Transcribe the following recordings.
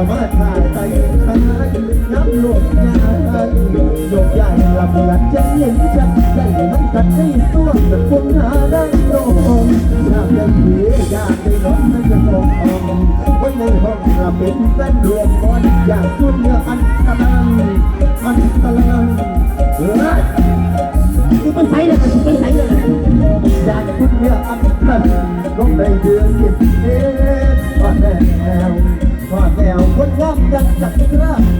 านฉันบ่อยากกันที่านวังตาใส่ชัวร์อยู่ว่าจวนโบราณห้ามบ่ได้ดอกลาบ่ตามันเป็นบุญเป็นเงินคุณเป็นละตาเด็กตาฟังกับยักดอกลาเอามาถ่ายไปขนาดน้ำลวกยายกใหละเมือจะเห็นชัดใจมันกัดให้ตัวแต่คงหาได้ตรงอยากได้ผีอยากได้ร้อนไม่จะตรงอมไว้ในห้องละเป็นแฟนรวมบอลอยากช่วยเหลืออันตรายอันตรายเฮ้ยคือเป็นไสเลยคือเป็นไสเลยอยากคุณเนี่ยอันนั้นลงในเดือนเย็นเอ๊ะพอแนว พอแววคนงามดังจักกระ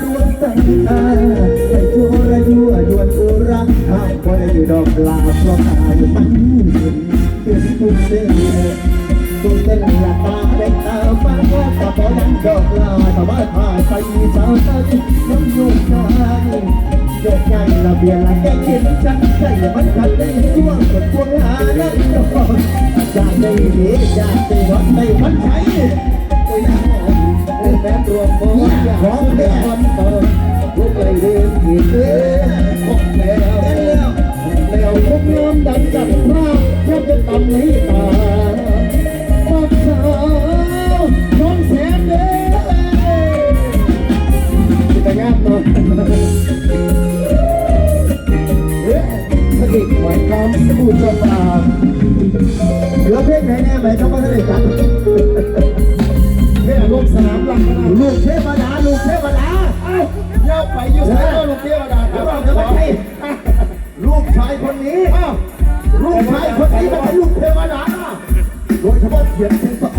ดวงใจตาใส่ชั่วระยั่วยวนอุระห้ามบ่ได้ดอกลาเพราะตายมันเห็นเป็นผู้เสียตุ้งเต้นหลับตาเด็กตาฟ้าว่าตาบอยังดอกลาแต่ว่าผ่านไปสาวตาดิน้ำยุ่งใจโยกใหญ่ระเบียงละแกเขียนฉันใจมันขัดได้ช่วงกดพวงหาได้ดอกอยากได้ดีอยากได้รถได้มันใช้ ร้องได้วันเปิดลูกเลยเรียนผิดเอ้ของแล้วแล้วพวกน้ำดันจับพระแทบจะตำในตาปักสาวน้องแสนเด้แต่งานนอเอ๊ะสกิดหมายคำสมุทรปราเหลือเพลงไหนแน่ไหมครับว่าจะได้จัดแเล่นลูกสนามหลังนะลูกเทพดาลูกเทพดาเอาเย้าไปอยู่ไหนลูกเทพดาครับจะไม่ใช่ลูกชายคนนี้ลูกชายคนนี้มันเป็นลูกเทพดาโดยเฉพาะเขียนเป็นสะอ